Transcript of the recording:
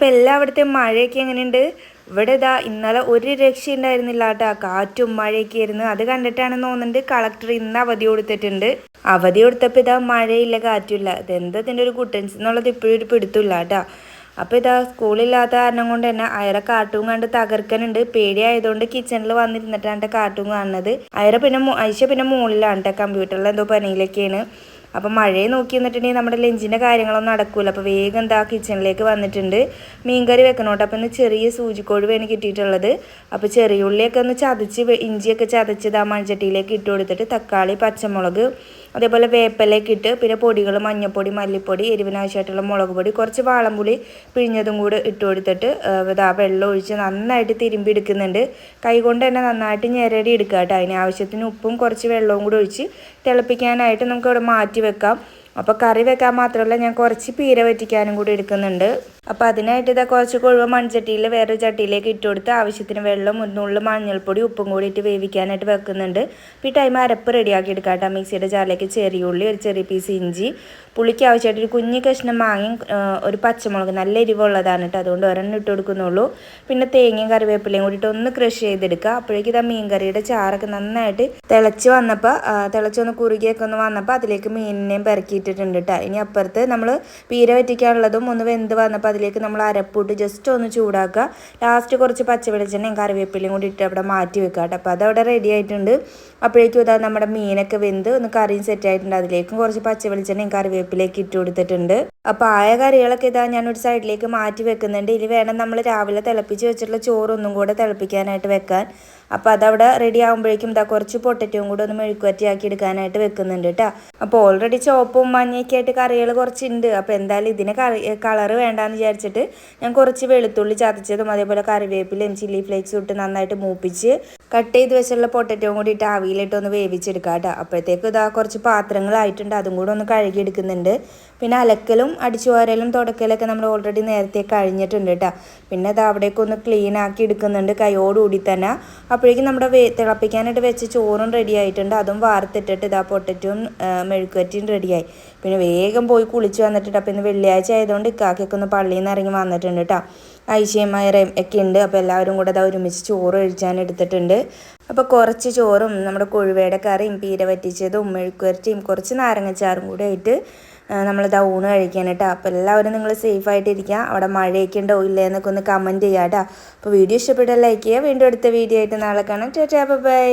അപ്പോൾ എല്ലായിടത്തെയും മഴയൊക്കെ എങ്ങനെയുണ്ട്? ഇവിടെ ഇതാ ഇന്നലെ ഒരു രക്ഷ ഉണ്ടായിരുന്നില്ല കേട്ടോ. കാറ്റും മഴയൊക്കെ ആയിരുന്നു. അത് കണ്ടിട്ടാണെന്ന് തോന്നുന്നുണ്ട് കളക്ടർ ഇന്ന് അവധി കൊടുത്തിട്ടുണ്ട്. അവധി കൊടുത്തപ്പോൾ ഇതാ മഴയില്ല കാറ്റുമില്ല. ഇതെന്താ ഇതിന്റെ ഒരു കുട്ടൻസ് എന്നുള്ളത് ഇപ്പോഴും ഒരു പിടുത്തമില്ല കേട്ടോ. അപ്പോൾ ഇതാ സ്കൂളില്ലാത്ത കാരണം കൊണ്ട് തന്നെ അയറ കാർട്ടൂൺ കണ്ട് തകർക്കനുണ്ട് പേടിയായതുകൊണ്ട് കിച്ചണിൽ വന്നിരുന്നിട്ടാണ് കാർട്ടൂൺ കാണുന്നത്. അയറ പിന്നെ ഐശ പിന്നെ മുകളിലാണ് കേട്ടോ. കമ്പ്യൂട്ടറിൽ എന്തോ പണിയിലൊക്കെയാണ് അപ്പം മഴയെ നോക്കി നിന്നിട്ടുണ്ടെങ്കിൽ നമ്മുടെ ലഞ്ചിന്റെ കാര്യങ്ങളൊന്നും നടക്കില്ല അപ്പോൾ വേഗം എന്താ കിച്ചണിലേക്ക് വന്നിട്ടുണ്ട്. മീൻകറി വെക്കണം കേട്ടോ. അപ്പോൾ ഇന്ന് ചെറിയ സൂചിക്കോഴി വേണം കിട്ടിയിട്ടുള്ളത്. അപ്പോൾ ചെറിയ ഉള്ളിയൊക്കെ ഒന്ന് ചതച്ച് ഇഞ്ചിയൊക്കെ ചതച്ച് ആ മൺചട്ടിയിലേക്ക് ഇട്ട് കൊടുത്തിട്ട് തക്കാളി പച്ചമുളക് അതേപോലെ വേപ്പിലേക്ക് ഇട്ട് പിന്നെ പൊടികൾ മഞ്ഞൾപ്പൊടി മല്ലിപ്പൊടി എരിവിനാവശ്യമായിട്ടുള്ള മുളക് പൊടി കുറച്ച് വാളംപുളി പിഴിഞ്ഞതും കൂടെ ഇട്ട് കൊടുത്തിട്ട് ഇതാ വെള്ളം ഒഴിച്ച് നന്നായിട്ട് തിരുമ്പി എടുക്കുന്നുണ്ട്. കൈ കൊണ്ട് തന്നെ നന്നായിട്ട് ഞെരടി എടുക്കുക കേട്ടോ. അതിന് ആവശ്യത്തിന് ഉപ്പും കുറച്ച് വെള്ളവും കൂടി ഒഴിച്ച് തിളപ്പിക്കാനായിട്ട് നമുക്ക് ഇവിടെ മാറ്റി വെക്കാം. അപ്പോൾ കറി വെക്കാൻ മാത്രമല്ല ഞാൻ കുറച്ച് പീര വറ്റിക്കാനും കൂടി എടുക്കുന്നുണ്ട്. അപ്പോൾ അതിനായിട്ട് ഇതാ കുറച്ച് കൊഴുവ മൺചട്ടിയിൽ വേറൊരു ചട്ടിയിലേക്ക് ഇട്ട് കൊടുത്ത് ആവശ്യത്തിന് വെള്ളം ഒന്നുള്ളിൽ മഞ്ഞൾപ്പൊടി ഉപ്പും കൂടി ഇട്ട് വേവിക്കാനായിട്ട് വെക്കുന്നുണ്ട്. ഈ ടൈം അരപ്പ് റെഡിയാക്കി എടുക്കാം കേട്ടോ. മിക്സിയുടെ ജാറിലേക്ക് ചെറിയ ഉള്ളി ഒരു ചെറിയ പീസ് ഇഞ്ചി പുളിക്ക് ആവശ്യമായിട്ട് ഒരു കുഞ്ഞു കഷ്ണം മാങ്ങയും ഒരു പച്ചമുളക് നല്ല എരിവുള്ളതാണ് കേട്ടോ. അതുകൊണ്ട് ഒരെണ്ണം ഇട്ട് കൊടുക്കുന്നുള്ളൂ. പിന്നെ തേങ്ങയും കറിവേപ്പിലയും കൂടിയിട്ട് ഒന്ന് ക്രഷ് ചെയ്തെടുക്കുക. അപ്പോഴേക്കും ഇതാ മീൻ കറിയുടെ ചാറൊക്കെ നന്നായിട്ട് തിളച്ച് വന്നപ്പോൾ തിളച്ചൊന്ന് കുറുകിയൊക്കെ ഒന്ന് വന്നപ്പോൾ അതിലേക്ക് മീനിനെയും പെരക്കിയിട്ടിട്ടുണ്ട് കേട്ടോ. ഇനി അപ്പുറത്ത് നമ്മൾ പീര വറ്റിക്കാനുള്ളതും ഒന്ന് വെന്ത് വന്നപ്പോൾ അതിലേക്ക് നമ്മൾ അരപ്പൂട്ട് ജസ്റ്റ് ഒന്ന് ചൂടാക്കുക. ലാസ്റ്റ് കുറച്ച് പച്ച വെളിച്ചെണ്ണയും കറിവേപ്പിലയും കൂടി ഇട്ട് അവിടെ മാറ്റി വെക്കുക കേട്ടോ. അപ്പോൾ അതവിടെ റെഡി ആയിട്ടുണ്ട്. അപ്പോഴേക്കും ഇതാ നമ്മുടെ മീനൊക്കെ വെന്ത് ഒന്ന് കറിയും സെറ്റ് ആയിട്ടുണ്ട്. അതിലേക്കും കുറച്ച് പച്ച വെളിച്ചെണ്ണയും കറിവേപ്പിലേക്ക് ഇട്ട് കൊടുത്തിട്ടുണ്ട്. അപ്പോൾ ആയ കറികളൊക്കെ ഇതാ ഞാനൊരു സൈഡിലേക്ക് മാറ്റി വെക്കുന്നുണ്ട്. ഇനി വേണം നമ്മൾ രാവിലെ തിളപ്പിച്ച് വെച്ചിട്ടുള്ള ചോറൊന്നും കൂടെ തിളപ്പിക്കാനായിട്ട് വെക്കാൻ. അപ്പോൾ അതവിടെ റെഡി ആകുമ്പോഴേക്കും ഇതാ കുറച്ച് പൊട്ടറ്റവും കൂടെ ഒന്ന് മെഴുക്കുവറ്റിയാക്കി എടുക്കാനായിട്ട് വെക്കുന്നുണ്ട് കേട്ടോ അപ്പോൾ ഓൾറെഡി ചോപ്പും മഞ്ഞയൊക്കെ ആയിട്ട് കറികൾ കുറച്ചുണ്ട്. അപ്പോൾ എന്തായാലും ഇതിന് കറി കളറ് വേണ്ടാന്ന് വിചാരിച്ചിട്ട് ഞാൻ കുറച്ച് വെളുത്തുള്ളി ചതച്ചതും അതേപോലെ കറിവേപ്പിലയും ചില്ലി ഫ്ലേക്സും ഇട്ട് നന്നായിട്ട് മൂപ്പിച്ച് കട്ട് ചെയ്ത് വെച്ചുള്ള പൊട്ടറ്റവും കൂടി ഇട്ട് ആവിയിലിട്ട് ഒന്ന് വേവിച്ചെടുക്കാം കേട്ടോ അപ്പോഴത്തേക്ക് ഇതാ കുറച്ച് പാത്രങ്ങളായിട്ടുണ്ട്. അതും കൂടെ ഒന്ന് കഴുകിയെടുക്കുന്നുണ്ട്. പിന്നെ അലക്കലും അടിച്ചുവാരലും തുടക്കലൊക്കെ നമ്മൾ ഓൾറെഡി നേരത്തെ കഴിഞ്ഞിട്ടുണ്ട് കേട്ടോ പിന്നെ അത് അവിടേക്ക് ഒന്ന് ക്ലീൻ ആക്കി എടുക്കുന്നുണ്ട് കൈയോടുകൂടി തന്നെ. അപ്പോഴേക്കും നമ്മുടെ വേ തിളപ്പിക്കാനായിട്ട് വെച്ച് ചോറും റെഡി ആയിട്ടുണ്ട്. അതും വാർത്തിട്ടിട്ട് ഇതാ പൊട്ടറ്റും മെഴുക്കുവറ്റിയും റെഡിയായി പിന്നെ വേഗം പോയി കുളിച്ച് വന്നിട്ടുണ്ട്. അപ്പോൾ ഇന്ന് വെള്ളിയാഴ്ച ആയതുകൊണ്ട് ഇക്കാക്കൊക്കെ ഒന്ന് പള്ളിയിൽ നിന്ന് ഇറങ്ങി വന്നിട്ടുണ്ട് കേട്ടോ ഐശ്വര്യം ഒക്കെ ഉണ്ട്. അപ്പോൾ എല്ലാവരും കൂടെ അത് ഒരുമിച്ച് ചോറ് കഴിച്ചാൻ എടുത്തിട്ടുണ്ട്. അപ്പോൾ കുറച്ച് ചോറും നമ്മുടെ കൊഴുവയുടെ കറിയും പീര വറ്റിച്ചതും മെഴുക്കുവരട്ടിയും കുറച്ച് നാരങ്ങച്ചാറും കൂടെ ആയിട്ട് നമ്മളിതാ ഊണ് കഴിക്കാൻ കേട്ടോ അപ്പോൾ എല്ലാവരും നിങ്ങൾ സേഫ് ആയിട്ടിരിക്കുക അവിടെ മഴയൊക്കെ ഉണ്ടോ ഇല്ലേ എന്നൊക്കെ ഒന്ന് കമന്റ് ചെയ്യാം കേട്ടോ അപ്പോൾ വീഡിയോ ഇഷ്ടപ്പെട്ടാൽ ലൈക്ക് ചെയ്യുക. വീണ്ടും അടുത്ത വീഡിയോ ആയിട്ട് നാളെ കാണാം. ചേട്ടാ ബൈ